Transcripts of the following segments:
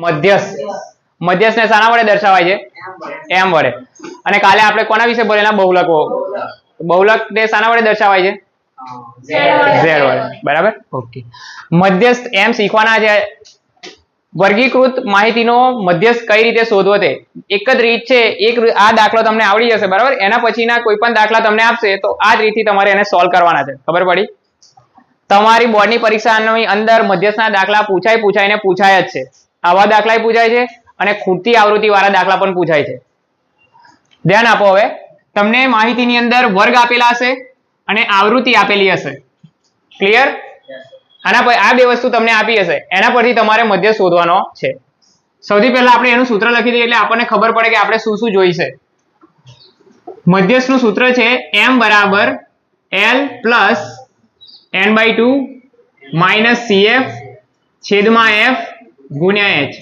મધ્યસ્થ. મધ્યસ્થને શાના વડે દર્શાવાય છે? એમ વડે. અને કાલે આપણે કોના વિશે ભણેલા બહુલકો. બહુલક ને શાના વડે દર્શાવાય છે? ઝેડ વડે. બરાબર? ઓકે. મધ્યસ્થ એમ શીખવાના છે. વર્ગીકૃત માહિતીનો મધ્યસ્થ કઈ રીતે શોધવો તે? એક જ રીત છે. એક આ દાખલો તમને આવડી જશે બરાબર? એના પછીના કોઈ પણ દાખલા તમને આપશે તો આ જ રીતથી તમારે એને સોલ્વ કરવાના છે. ખબર પડી? તમારી બોર્ડની પરીક્ષાની અંદર મધ્યસ્થના દાખલા પૂછાય પૂછાય ને પૂછાય જ છે. આવા દાખલા પૂછાય છે અને ખૂટતી આવૃત્તિ વાળા દાખલા પણ પૂછાય છે. ધ્યાન આપો હવે. તમને માહિતીની અંદર વર્ગ આપેલા હશે અને આવૃત્તિ આપેલી હશે. ક્લિયર આના પર આ બે વસ્તુ તમને આપી હશે. એના પરથી તમારે મધ્ય શોધવાનો છે. સૌથી પહેલા આપણે એનું સૂત્ર લખી દઈએ એટલે આપણને ખબર પડે કે આપણે શું શું જોઈશે. મધ્યસ્થનું સૂત્ર છે એમ બરાબર L plus N by two minus CF છેદમાં f ગુણ્યા એચ.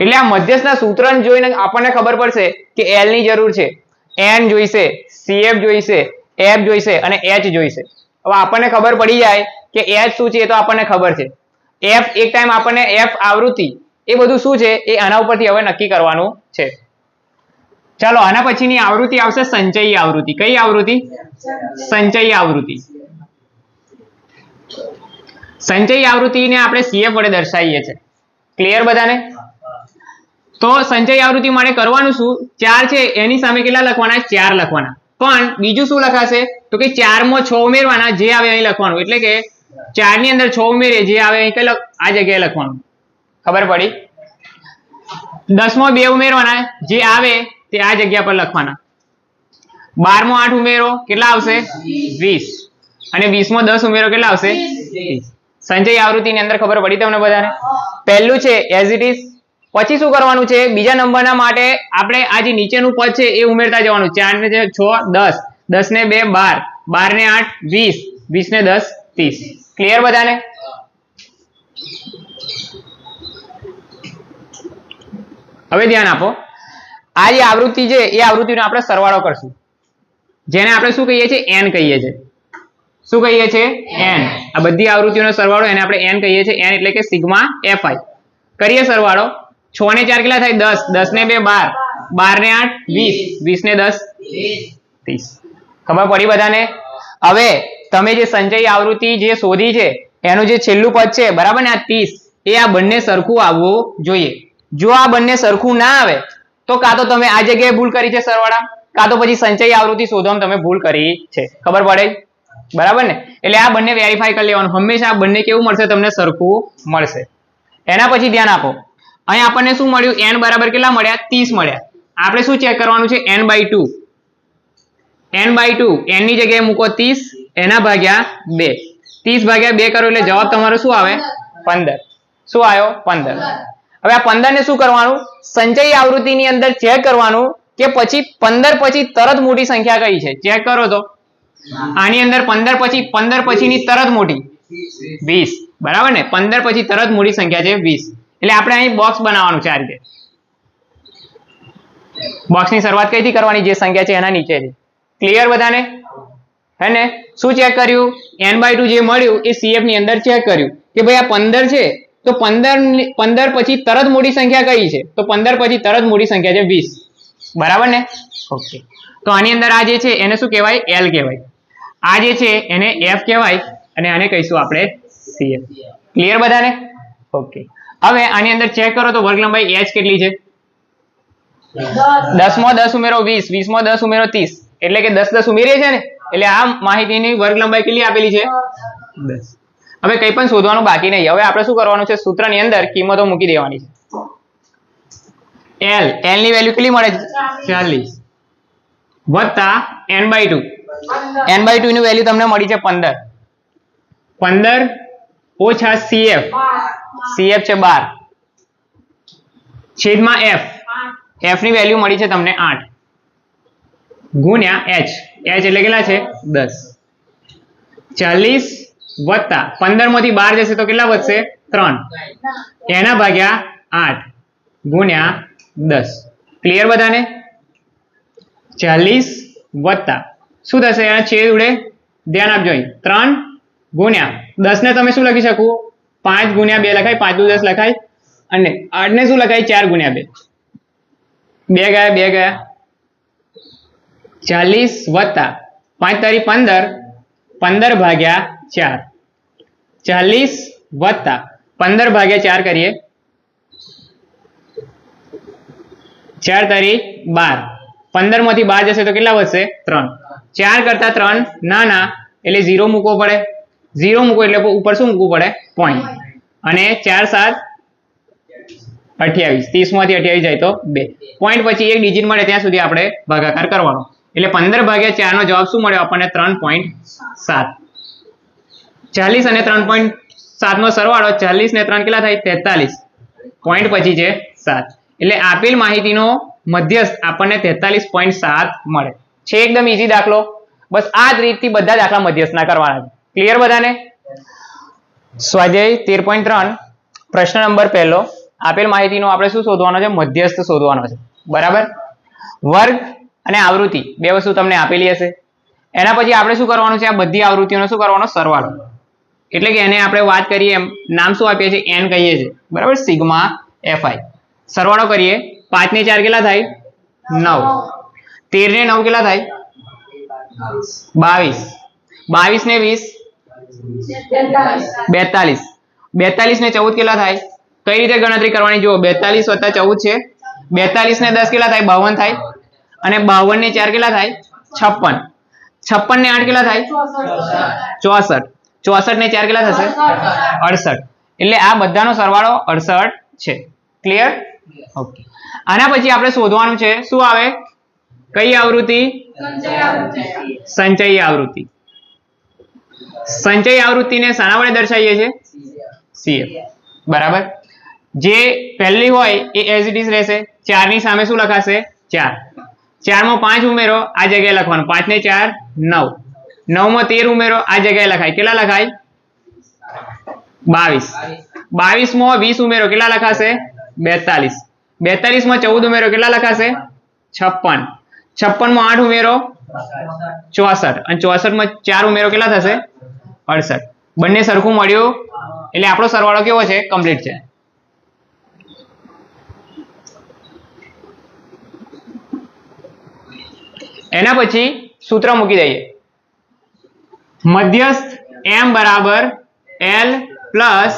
એટલે આ મધ્યસ્થના સૂત્રને જોઈને આપણને ખબર પડશે કે એલની જરૂર છે. એન જોઈશે સીએફ જોઈશે એફ જોઈશે અને એચ જોઈશે. હવે આપણને ખબર પડી જાય કે એચ શું છે એ તો આપણને ખબર છે. એફ એક ટાઈમ આપણને એફ આવૃત્તિ એ બધું શું છે એ આના ઉપરથી હવે નક્કી કરવાનું છે. ચાલો, આના પછીની આવૃત્તિ આવશે સંચયી આવૃત્તિ. કઈ આવૃત્તિ? સંચયી આવૃત્તિ. સંચયી આવૃત્તિને આપણે CF વડે દર્શાવીએ છીએ. ક્લિયર બધાને? તો સંચય આવૃત્તિ માટે કરવાનું શું? ચાર છે, એની સામે કેટલા લખવાના? ચાર લખવાના. પણ બીજું શું લખાશે? તો કે ચારમાં છ ઉમેરવાના, જે આવે અહીં લખવાનું. એટલે કે ચારની અંદર છ ઉમેરે જે આવે અહીં આ જગ્યાએ લખવાનું. ખબર પડી? દસમાં બે ઉમેરવાના, જે આવે તે આ જગ્યા પર લખવાના. બારમો આઠ ઉમેરો, કેટલા આવશે? વીસ. અને વીસમો દસ ઉમેરો, કેટલા આવશે? ત્રીસ સંચય આવૃત્તિની અંદર ખબર પડી તમને બધાને? પહેલું છે એઝ ઇટ ઇઝ પછી શું કરવાનું છે? બીજા નંબરના માટે આપણે આ જે નીચેનું પદ છે એ ઉમેરતા જવાનું. ચાર ને છ, દસ. દસ ને બે, બાર. બાર ને આઠ, વીસ. વીસ ને દસ, ત્રીસ. ક્લિયર બધાને? હવે ધ્યાન આપો. આ જે આવૃત્તિ છે, એ આવૃત્તિનો આપણે સરવાળો કરશું. જેને આપણે શું કહીએ છીએ? એન કહીએ છીએ. શું કહીએ છીએ? એન આ બધી આવૃત્તિઓનો સરવાળો એને આપણે એન કહીએ છીએ. એન એટલે કે સિગ્મા એફઆઈ કરીએ સરવાળો. છ ને ચાર કેટલા થાય? દસ. દસ ને બે, બાર. બાર ને આઠ, વીસ. વીસ ને દસ. ત્રીસ. ખબર પડી બધાને? હવે તમે જે સંચય આવૃત્તિ જે શોધી છે, એનું જે છેલ્લું પદ છે, બરાબર ને? આ ત્રીસ. એ આ બંને સરખું આવવું જોઈએ. જો આ બંને સરખું ના આવે, તો કાં તો તમે આ જગ્યાએ ભૂલ કરી છે સરવાળા, કાં તો પછી સંચય આવૃત્તિ શોધવામાં તમે ભૂલ કરી છે. ખબર પડે? બરાબર ને? એટલે આ બંને વેરીફાઈ કરી લેવાનું. હંમેશા આ બંને કેવું મળશે? તમને સરખું મળશે. એના પછી ધ્યાન આપો. અહીં આપણને શું મળ્યું? n બરાબર કેટલા મળ્યા? 30 મળ્યા. આપણે શું ચેક કરવાનું છે? n by two N by two એનની જગ્યાએ મૂકો 30 એના ભાગ્યા બે. 30 ભાગ્યા બે કરો એટલે જવાબ તમારો શું આવે? પંદર. શું આવ્યો? પંદર. હવે આ પંદર ને શું કરવાનું? સંચય આવૃત્તિની અંદર ચેક કરવાનું કે પછી પંદર પછી તરત મોટી સંખ્યા કઈ છે? ચેક કરો તો. આની અંદર પંદર પછી, પંદર પછીની તરત મોટી વીસ. બરાબર ને? પંદર પછી તરત મોટી સંખ્યા છે વીસ. એટલે આપણે અહીં બોક્સ બનાવવાનું છે આ રીતે. બોક્સની શરૂઆત કઈથી કરવાની? જે સંખ્યા છે એના નીચેથી ક્લિયર બધાને? હે ને? શું ચેક કર્યું? એન બાય ટુ જે મળ્યું એ સીએફની અંદર ચેક કર્યું. કે ભાઈ આ પંદર છે, તો પંદર પંદર પછી તરત મોટી સંખ્યા કઈ છે? તો પંદર પછી તરત મોટી સંખ્યા છે વીસ. બરાબર ને? ઓકે તો આની અંદર આ જે છે, એને શું કહેવાય? એલ કહેવાય. આ જે છે, એને એફ કહેવાય અને આને કહીશું આપણે સીએફ ક્લિયર બધાને? ઓકે હવે આની અંદર ચેક કરો તો વર્ગ લંબાઈ એચ કેટલી છે? દસમાં દસ ઉમેરો વીસ વીસમાં દસ ઉમેરો ત્રીસ. એટલે કે દસ દસ ઉમેરીએ છે ને, એટલે આ માહિતીની વર્ગ લંબાઈ કેટલી આપેલી છે? દસ. હવે કંઈ પણ શોધવાનું બાકી નહીં. હવે આપણે શું કરવાનું છે? સૂત્રની અંદર કિંમતો મૂકી દેવાની છે. એલ એલની વેલ્યુ કેટલી મળે છે? ચાલીસ. વત્તા N by two N by two ની વેલ્યુ તમને મળી છે પંદર. પંદર ઓછા સીએફ સીએફ છે બાર. છેદમાં એફ એફની વેલ્યુ મળી છે તમને આઠ. ગુણ્યા એચ એચ એટલે કેટલા છે? દસ. ચાલીસ વત્તા પંદરમાંથી બાર જશે તો કેટલા વધશે? ત્રણ. એના ભાગ્યા આઠ. ગુણ્યા દસ. ક્લિયર બધાને? ચાલીસ વત્તા શું થશે એના છેદ ઉડે. ધ્યાન આપજો ત્રણ ગુણ્યા. દસ ને તમે શું લખી શકો? પાંચ ગુણ્યા બે લખાય, પાંચ દુ દસ લખાય. અને આઠને શું લખાય? ચાર ગુણ્યા બે. બે ગયા બે ગયા. ચાલીસ વત્તા પાંચ તારી પંદર. પંદર ભાગ્યા ચાર. ચાલીસ વત્તા પંદર ભાગ્યા ચાર કરીએ. ચાર તારી બાર. પંદરમાંથી બાર જશે તો કેટલા વધશે? ત્રણ. ચાર કરતા ત્રણ નાના એટલે ઝીરો મૂકવો પડે. ઝીરો મૂકો એટલે ઉપર શું મૂકવું પડે? પોઈન્ટ અને ચાર સાત અઠ્યાવીસ. ત્રીસમાંથી અઠ્યાવીસ જાય તો બે. પોઈન્ટ પછી એક ડિજિટ મળે ત્યાં સુધી આપણે ભાગાકાર કરવાનો. એટલે પંદર ભાગ્યા ચાર નો જવાબ શું મળ્યો આપણને? ત્રણ પોઈન્ટ સાત. ચાલીસ અને ત્રણ પોઈન્ટ સાત નો સરવાળો ચાલીસ ને ત્રણ કેટલા થાય? તેતાલીસ. પોઈન્ટ પછી છે સાત. એટલે આપેલ માહિતીનો મધ્યસ્થ આપણને તેતાલીસ પોઈન્ટ સાત મળે. છે એકદમ ઈઝી દાખલો. બસ આ જ રીતથી બધા દાખલા મધ્યસ્થના કરવાના છે. ક્લિયર બધાને? સ્વાધ્યાય તેર પોઈન્ટ ત્રણ. પ્રશ્ન નંબર પહેલો. આપેલ માહિતીનો આપણે શું શોધવાનો છે? મધ્યસ્થ શોધવાનો છે. બરાબર? વર્ગ અને આવૃત્તિ. બે વસ્તુ તમને આપેલી હશે. એના પછી આપણે શું કરવાનું છે? આ બધી આવૃત્તિઓનો શું કરવાનો? સરવાળો. એટલે કે એને આપણે વાત કરીએ એમ. નામ શું આપીએ છીએ? એન કહીએ છીએ. બરાબર? સિગ્મા એફઆઈ સરવાળો કરીએ. પાંચ ને ચાર કેટલા થાય? નવ. તેર ને નવ કેટલા થાય? બાવીસ. બાવીસ ને વીસ? બેતાલીસ. બેતાલીસ ને ચૌદ કેટલા થાય? કઈ રીતે ગણતરી કરવાની? જુઓ બેતાલીસ વત્તા ચૌદ છે. બેતાલીસ ને દસ કેટલા થાય? બાવન થાય. અને બાવન ને ચાર કેટલા થાય? છપ્પન. છપ્પન ને આઠ કેટલા થાય? ચોસઠ. ચોસઠ ને ચાર કેટલા થશે? અડસઠ. એટલે આ બધાનો સરવાળો અડસઠ છે. ક્લિયર ઓકે આના પછી આપણે શોધવાનું છે. શું આવે? કઈ આવૃત્તિ? સંચય આવૃત્તિ. સંચય આવૃત્તિને શાના વડે દર્શાવીએ છીએ? સીએફ બરાબર? જે પહેલી હોય એ એઝ ઇટ ઇઝ રહેશે. ચારની સામે શું લખાશે? ચાર. ચારમાં પાંચ ઉમેરો આ જગ્યાએ લખવાનું. પાંચ ને ચાર નવ. નવમાં તેર ઉમેરો આ જગ્યાએ લખાય. કેટલા લખાય? બાવીસ. બાવીસમાં વીસ ઉમેરો કેટલા લખાશે? બેતાલીસ. બેતાલીસમાં ચૌદ ઉમેરો કેટલા લખાશે? છપ્પન. છપ્પનમાં આઠ ઉમેરો, ચોસઠ. અને ચોસઠમાં ચાર ઉમેરો કેટલા થશે? અડસઠ. બંને સરખું મળ્યું. એટલે આપણો સરવાળો કેવો છે? કમ્પ્લીટ છે. એના પછી સૂત્ર મૂકી દઈએ. મધ્યસ્થ એમ બરાબર L plus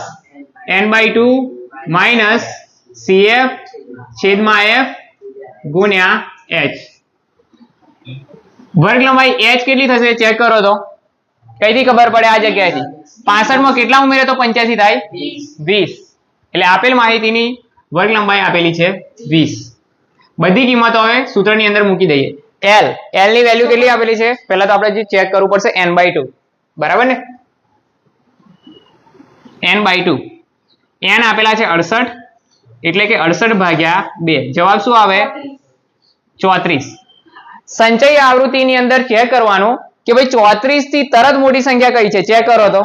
N by two minus CF છેદમાં એફ ગુણ્યા h. વર્ગ લંબાઈ એચ કેટલી થશે? ચેક કરો તો. કઈથી ખબર પડે? આ જગ્યાએથી. પાસઠમાં કેટલા ઉમેરે તો પંચ્યાસી થાય? વીસ. એટલે આપેલ માહિતીની વર્ગ લંબાઈ આપેલી છે વીસ. બધી કિંમતો હવે સૂત્રની અંદર મૂકી દઈએ. એલ એલની વેલ્યુ કેટલી આપેલી છે? પહેલા તો આપણે જે ચેક કરવું પડશે એન બાય ટુ બરાબર ને? એન બાય ટુ એન આપેલા છે અડસઠ, એટલે કે અડસઠ ભાગ્યા બે. જવાબ શું આવે? ચોત્રીસ. સંચય આવૃત્તિની અંદર ચેક કરવાનું કે ભાઈ ચોત્રીસથી તરત મોટી સંખ્યા કઈ છે? ચેક કરો તો.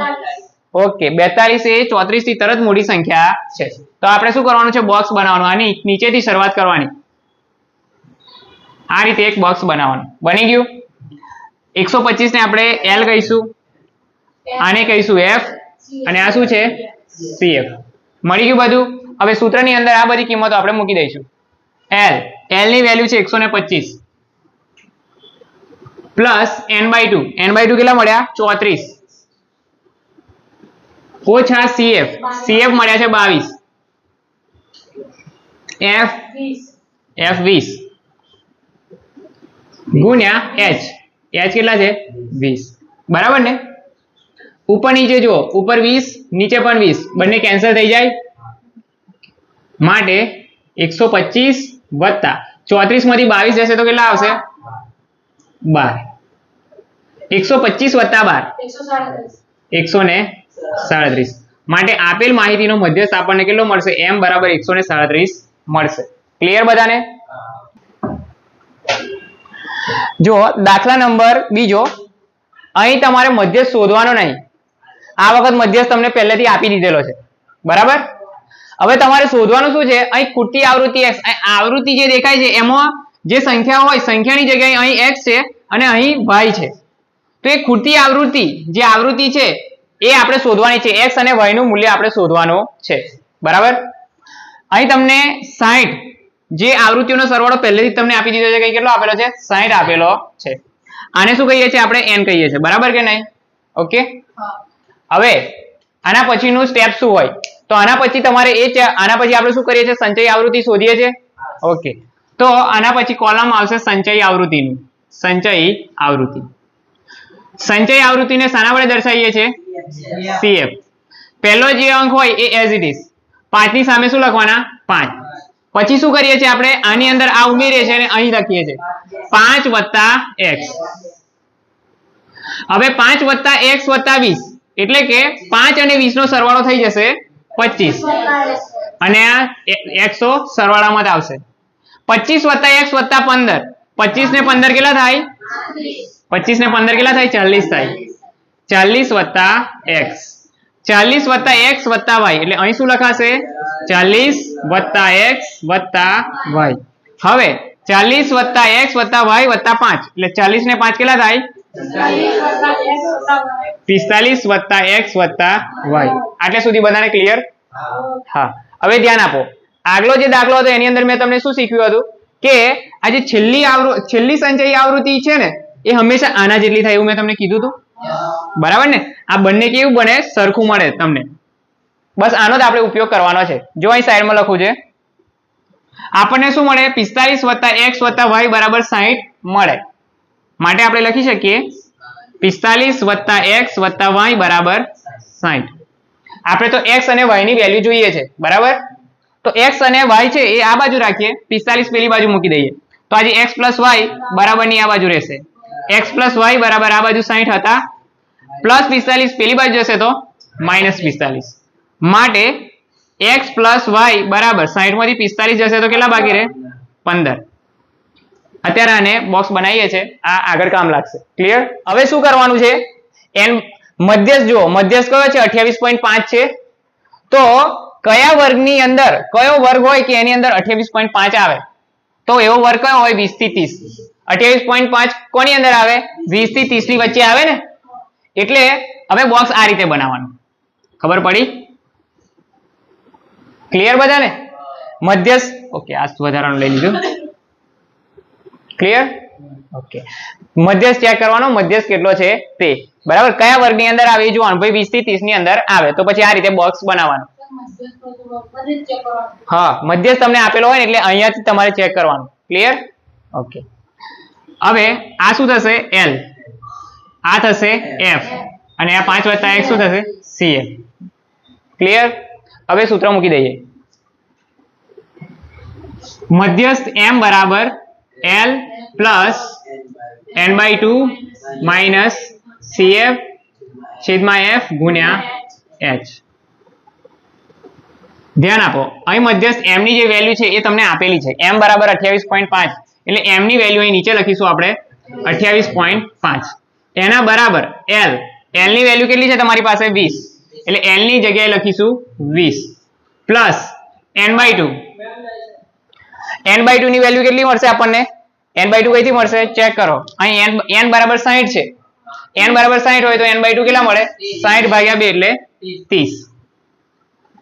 ઓકે બેતાલીસ એ ચોત્રીસથી તરત મોટી સંખ્યા છે. તો આપણે શું કરવાનું છે? બોક્સ બનાવવાનું. આની નીચેથી શરૂઆત કરવાની. આ રીતે એક બોક્સ બનાવવાનું. બની ગયું? એકસો પચીસ ને આપણે એલ કહીશું. આને કહીશું એફ અને આ શું છે? સીએફ મળી ગયું બધું? હવે સૂત્રની અંદર આ બધી કિંમતો આપણે મૂકી દઈશું. એલ એલની વેલ્યુ છે એકસો ને પચીસ. Plus N by two N by two કેટલા મળ્યા? ચોત્રીસ. ઓછા સીએફ સીએફ મળ્યા છે બાવીસ. એફ એફ વીસ. ગુણ્યા એચ એચ કેટલા છે? વીસ. બરાબર ને? ઉપર નીચે જુઓ. ઉપર વીસ નીચે પણ વીસ. બંને કેન્સલ થઈ જાય. માટે એકસો પચીસ વત્તા. ચોત્રીસમાંથી બાવીસ જશે તો કેટલા આવશે? બાર. એકસો પચીસ વત્તા બાર. એકસો ને સાડત્રીસ. માટે આપેલ માહિતીનો મધ્યસ્થ આપણને કેટલો મળશે? એમ બરાબર એકસો ને સાડત્રીસ મળશે. ક્લિયર બધાને? જો દાખલા નંબર બીજો. અહીં તમારે મધ્યસ્થ શોધવાનો નહીં. આ વખત મધ્યસ્થ તમને પહેલેથી આપી દીધેલો છે. બરાબર? હવે તમારે શોધવાનું શું છે? અહીં ખૂટતી આવૃત્તિ x આવૃત્તિ જે દેખાય છે, એમાં જે સંખ્યા હોય સંખ્યાની જગ્યાએ અહીં x છે અને અહીં y છે. તો એ ખૂટતી આવૃત્તિ જે આવૃત્તિ છે એ આપણે શોધવાની છે. x અને y નું મૂલ્ય આપણે શોધવાનું છે. બરાબર? અહીં તમને સાઠ જે આવૃત્તિઓનો સરવાળો પહેલેથી તમને આપી દીધો છે કે કેટલો આપેલો છે? સાઠ આપેલો છે. આને શું કહીએ છીએ આપણે? એન કહીએ છીએ. બરાબર કે નહીં? ઓકે? હવે આના પછીનું સ્ટેપ શું હોય? તો આના પછી તમારે એ આના પછી આપણે શું કરીએ છીએ? સંચય આવૃત્તિ શોધીએ છીએ. ઓકે. તો આના પછી કોલમ આવશે સંચય આવૃત્તિનું. સંચય આવૃત્તિ. સંચય આવૃત્તિને શાના વડે દર્શાવીએ છીએ? સીએફ પહેલો જે અંક હોય એ એઝ ઇટ ઇઝ પાંચની સામે શું લખવાના? પાંચ. પછી શું કરીએ છીએ આપણે? આની અંદર આ ઉમેરીએ છીએ અને અહીં લખીએ છીએ. પાંચ વત્તા એક્સ હવે પાંચ વત્તા એક્સ વત્તા વીસ. એટલે કે પાંચ અને વીસ નો સરવાળો થઈ જશે પચીસ. અને આ એકસો સરવાળામાં જ આવશે. પચીસ વત્તા એક્સ વત્તા પંદર. પચીસ ને પંદર કેટલા થાય? પચીસ ને પંદર કેટલા થાય? ચાલીસ થાય. ચાલીસ વત્તા એક્સ. ચાલીસ વત્તા એક્સ વત્તા વાય. એટલે અહીં શું લખાશે? ચાલીસ વત્તા એક્સ વત્તા વાય. હવે ચાલીસ વત્તા એક્સ વત્તા વાય વત્તા પાંચ. એટલે ચાલીસ ને પાંચ કેટલા થાય? પિસ્તાલીસ વત્તા એક્સ વત્તા વાય. આટલે સુધી બધાને ક્લિયર હા. હવે ધ્યાન આપો. આગલો જે દાખલો હતો, એની અંદર મેં તમને શું શીખ્યું હતું? કે આ જે છેલ્લી છેલ્લી સંચયી આવૃત્તિ છે ને, એ હંમેશા આના જેટલી થાય એવું મેં તમને કીધું હતું? બરાબર ને? આ બંને કેવું બને? સરખું મળે તમને. બસ આનો જ આપણે ઉપયોગ કરવાનો છે. જો અહીં સાઈડમાં લખું છે, આપણને શું મળે? પિસ્તાલીસ વત્તા એક્સ વત્તા વાય બરાબર સાહીઠ મળે. માટે આપણે લખી શકીએ, પિસ્તાલીસ વત્તા એક્સ વત્તા વાય બરાબર સાહીઠ આપણે તો એક્સ અને વાયની વેલ્યુ જોઈએ છે. બરાબર? તો એક્સ અને વાય છે એ આ બાજુ રાખીએ, પિસ્તાલીસ પેલી બાજુ મૂકી દઈએ. તો આજે એક્સ પ્લસ વાય બરાબરની આ બાજુ રહેશે. એક્સ પ્લસ વાય બરાબર આ બાજુ સાહીઠ હતા. પ્લસ પિસ્તાલીસ પેલી બાજુ જશે તો માઇનસ પિસ્તાલીસ. માટે એક્સ પ્લસ વાય બરાબર સાહીઠમાંથી પિસ્તાલીસ જશે તો કેટલા બાકી રહે? પંદર. અત્યારે આને બોક્સ બનાવીએ છે આ આગળ કામ લાગશે. ક્લિયર હવે શું કરવાનું છે? એન મધ્યસ્થ જુઓ. મધ્યસ્થ કયો છે? અઠ્યાવીસ પોઈન્ટ પાંચ છે. તો કયા વર્ગની અંદર, કયો વર્ગ હોય કે એની અંદર અઠ્યાવીસ પોઈન્ટ પાંચ આવે? તો એવો વર્ગ કયો હોય? વીસથી ત્રીસ. અઠ્યાવીસ પોઈન્ટ પાંચ કોની અંદર આવે? વીસથી ત્રીસની વચ્ચે આવે ને? એટલે હવે બોક્સ આ રીતે બનાવવાનું. ખબર પડી? ક્લિયર બધાને? મધ્યસ્થ? ઓકે આ વધારાનું લઈ લીધું. ક્લિયર ઓકે મધ્યસ્થ ચેક કરવાનો. મધ્યસ્થ કેટલો છે? તે. બરાબર? કયા વર્ગની અંદર આવે? એ જોવાનું. ભાઈ, વીસથી ત્રીસની અંદર આવે. તો પછી આ રીતે બોક્સ બનાવવાનું. હા, મધ્યસ્થ તમને આપેલો હોય એટલે અહીંયાથી તમારે ચેક કરવાનું. ક્લિયર ઓકે હવે આ શું થશે? એલ આ થશે એફ અને આ પાંચ વત્તા એક શું થશે? સીએફ ક્લિયર હવે સૂત્ર મૂકી દઈએ. મધ્યસ્થ એમ બરાબર L plus N by two minus CF છેદમાં એફ ગુણ્યા એચ ધ્યાન આપો. અહીં મધ્યસ્થ એમની જે વેલ્યુ છે એ તમને આપેલી છે. એમ બરાબર અઠ્યાવીસ પોઈન્ટ પાંચ. એટલે એમની વેલ્યુ અહીં નીચે લખીશું આપણે અઠ્યાવીસ પોઈન્ટ પાંચ. એના બરાબર એલ એલની વેલ્યુ કેટલી છે તમારી પાસે? વીસ. એટલે એલની જગ્યાએ લખીશું વીસ. Plus N by two N by ટુની value કેટલી મળશે આપણને? એન બાય ટુ કઈથી મળશે? ચેક કરો. અહીં એન એન બરાબર સાહીઠ છે. એન બરાબર સાહીઠ હોય તો એન બાય ટુ કેટલા મળે? સાહીઠ ભાગ્યા બે એટલે ત્રીસ.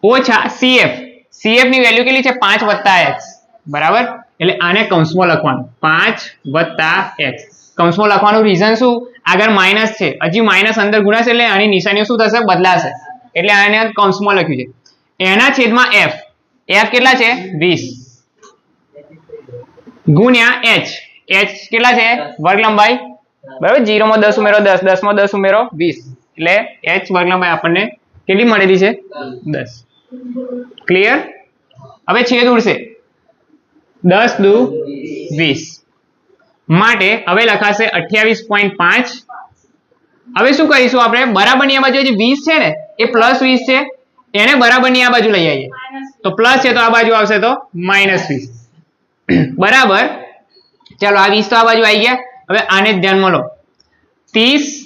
ઓછા સીએફ સીએફની વેલ્યુ કેટલી છે? પાંચ વત્તા એક્સ બરાબર? એટલે આને કૌંસમાં લખવાનું. પાંચ વત્તા એક્સ કૌંસમાં લખવાનું રીઝન શું? આગળ માઇનસ છે. હજી માઇનસ અંદર ગુણાશે એટલે આની નિશાનીઓ શું થશે? બદલાશે. એટલે આને કૌંસમાં લખ્યું છે. એના છેદમાં એફ એફ કેટલા છે? વીસ. ગુણ્યા એચ એચ કેટલા છે? વર્ગ લંબાઈ બરાબર? જીરો માં દસ ઉમેરો દસ. દસમાં દસ ઉમેરો વીસ. એટલે એચ વર્ગ લંબાઈ આપણને કેટલી મળેલી છે? દસ. ક્લિયર હવે છેદ ઉડશે. દસ દુ વીસ. માટે હવે લખાશે અઠ્યાવીસ પોઈન્ટ પાંચ. હવે શું કરીશું આપણે? બરાબરની આ બાજુ જે વીસ છે ને, એ પ્લસ વીસ છે. એને બરાબરની આ બાજુ લઈ આવીએ. તો પ્લસ છે તો આ બાજુ આવશે તો માઇનસ વીસ. બરાબર? ચાલો આ વીસ તો આ બાજુ આવી ગયા. હવે આને જ ધ્યાનમાં લો. ત્રીસ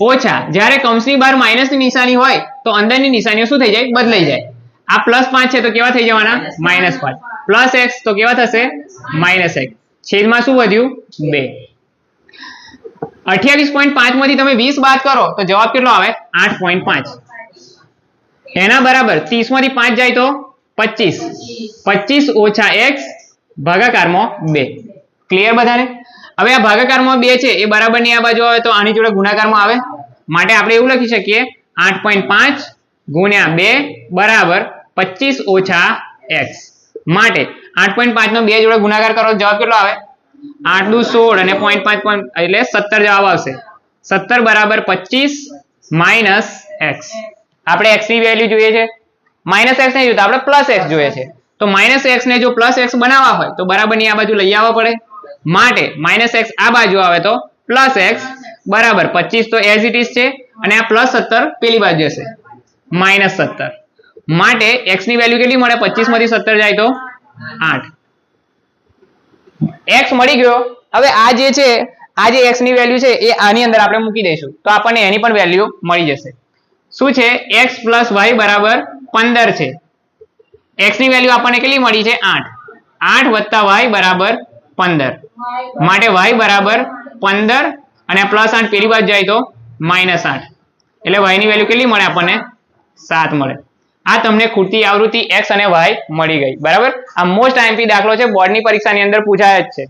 ઓછા. જ્યારે કૌંસની બહાર માઇનસની નિશાની હોય તો અંદરની નિશાનીઓ શું થઈ જાય? બદલાઈ જાય. આ પ્લસ પાંચ છે તો કેવા થઈ જવાના? માઇનસ પાંચ. પ્લસ એક્સ તો કેવા થશે? માઇનસ એક્સ છેદમાં શું વધ્યું? બે. અઠ્યાવીસ પોઈન્ટ પાંચમાંથી તમે વીસ બાદ કરો તો જવાબ કેટલો આવે? આઠ પોઈન્ટ પાંચ. એના બરાબર ત્રીસમાંથી પાંચ જાય તો પચીસ. પચીસ ઓછા એક્સ ભાગાકારમાં બે. ક્લિયર બધાને? હવે આ ભાગાકારમાં બે છે, એ બરાબરની આ બાજુ આવે તો આની જોડે ગુણાકારમાં આવે. માટે આપણે એવું લખી શકીએ, આઠ પોઈન્ટ પાંચ ગુણ્યા બે બરાબર પચીસ ઓછા એક્સ. માટે આઠ પોઈન્ટ પાંચ નો બે જોડે ગુણાકાર કરો, જવાબ કેટલો આવે? આઠ દુ સોળ અને પોઈન્ટ પાંચ પોઈન્ટ એટલે સત્તર જવાબ આવશે. સત્તર બરાબર પચીસ માઇનસ એક્સ. આપણે એક્સની વેલ્યુ જોઈએ છે. માઇનસ એક્સ નહીં જોતા આપણે પ્લસ એક્સ જોઈએ છે. તો માઇનસ એક્સ ને જો પ્લસ એક્સ બનાવવા હોય તો બરાબરની આ બાજુ લઈ આવવા પડે. માટે માઇનસ એક્સ આ બાજુ આવે તો પ્લસ એક્સ બરાબર પચીસ તો એઝ ઇટ ઇઝ છે અને આ પ્લસ સત્તર પેલી બાજુ હશે. માઇનસ સત્તર. માટે એક્સની વેલ્યુ કેટલી મળે? પચીસમાંથી સત્તર જાય તો આઠ. એક્સ મળી ગયો. હવે આ જે છે, આ જે એક્સની વેલ્યુ છે, એ આની અંદર આપણે મૂકી દઈશું. તો આપણને એની પણ વેલ્યુ મળી જશે. શું છે? એક્સ પ્લસ વાય બરાબર પંદર છે. એક્સની વેલ્યુ આપણને કેટલી મળી છે? આઠ. આઠ વત્તા વાય બરાબર પંદર. માટે વાય બરાબર પંદર અને પ્લસ આઠ પેલી બાજુ જાય તો માઇનસ આઠ. એટલે વાયની વેલ્યુ કેટલી મળે આપણને? સાત મળે. આ તમને ખૂટતી આવૃત્તિ એક્સ અને વાય મળી ગઈ. બરાબર? આ મોસ્ટ આઈએમપી દાખલો છે. બોર્ડની પરીક્ષાની અંદર પૂછાય જ છે.